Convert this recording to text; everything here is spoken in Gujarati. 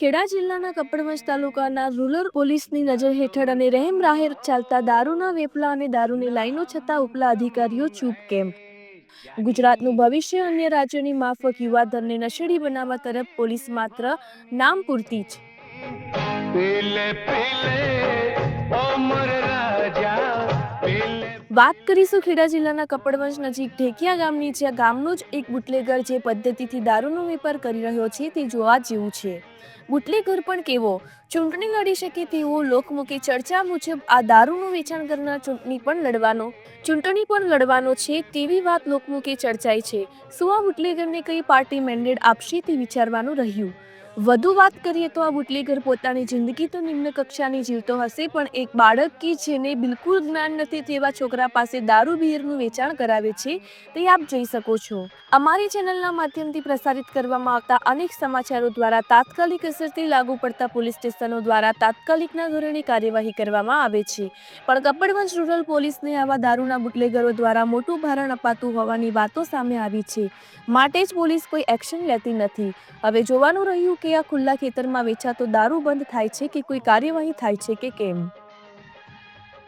ખેડા જિલ્લાના કપડવંજ તાલુકાના રૂરલ પોલીસની નજર હેઠળ અને રહેમ રાહેર ચાલતા દારૂના વેપલા અને દારૂની લાઈનો છતાં ઉપલા અધિકારીઓ ચૂપ કેમ? ગુજરાતનું ભવિષ્ય અન્ય રાજ્યોની માફક યુવાધનને નશેડી બનાવવા તરફ પોલીસ માત્ર નામ પૂરતી જ. વાત કરીશું ખેડા જિલ્લાના કપડવંજ નજીક ઢેકિયા ગામની જ્યાં ગામનો જ એક બુટલેગર જે પદ્ધતિથી દારૂનો વેપાર કરી રહ્યો છે તે જોવા જેવું છે. બુટલેગર પણ કેવો? ચૂંટણી લડી શકે તેવો લોકમુખી ચર્ચા મુજબ આ દારૂનું વેચાણ કરનાર ચૂંટણી પણ લડવાનો, ચૂંટણી પણ લડવાનો છે તેવી વાત લોકમુખી ચર્ચાઈ છે. શું આ બુટલેગરને કઈ પાર્ટી મેન્ડેટ આપશે તે વિચારવાનું રહ્યું? વધુ વાત કરીએ તો આ બુટલેગર પોતાની જિંદગી તો નિમ્ન કક્ષાની જીવતો હશે, પણ એક બાળક કે જેને બિલકુલ જ્ઞાન નથી તેવા છોકરા પાસે દારૂ, બિયરનું વેચાણ કરાવે છે, તે આપ જોઈ શકો છો. અમારી ચેનલના માધ્યમથી પ્રસારિત કરવામાં આવતા અનેક સમાચારો દ્વારા તાત્કાલિક અસરથી લાગુ પડતા પોલીસ સ્ટેશનો દ્વારા તાત્કાલિકના ધોરણે કાર્યવાહી કરવામાં આવે છે. પણ કપડવંજ રૂરલ પોલીસને આવા દારૂના બુટલેગરો દ્વારા મોટું ભારણ અપાતું હોવાની વાતો સામે આવી છે. માટે જ પોલીસ કોઈ એક્શન લેતી નથી. હવે જોવાનું રહ્યું કે આ ખુલ્લા ખેતરમાં વેચાતો દારૂ બંધ થાય છે કે કોઈ કાર્યવાહી થાય છે કે કેમ?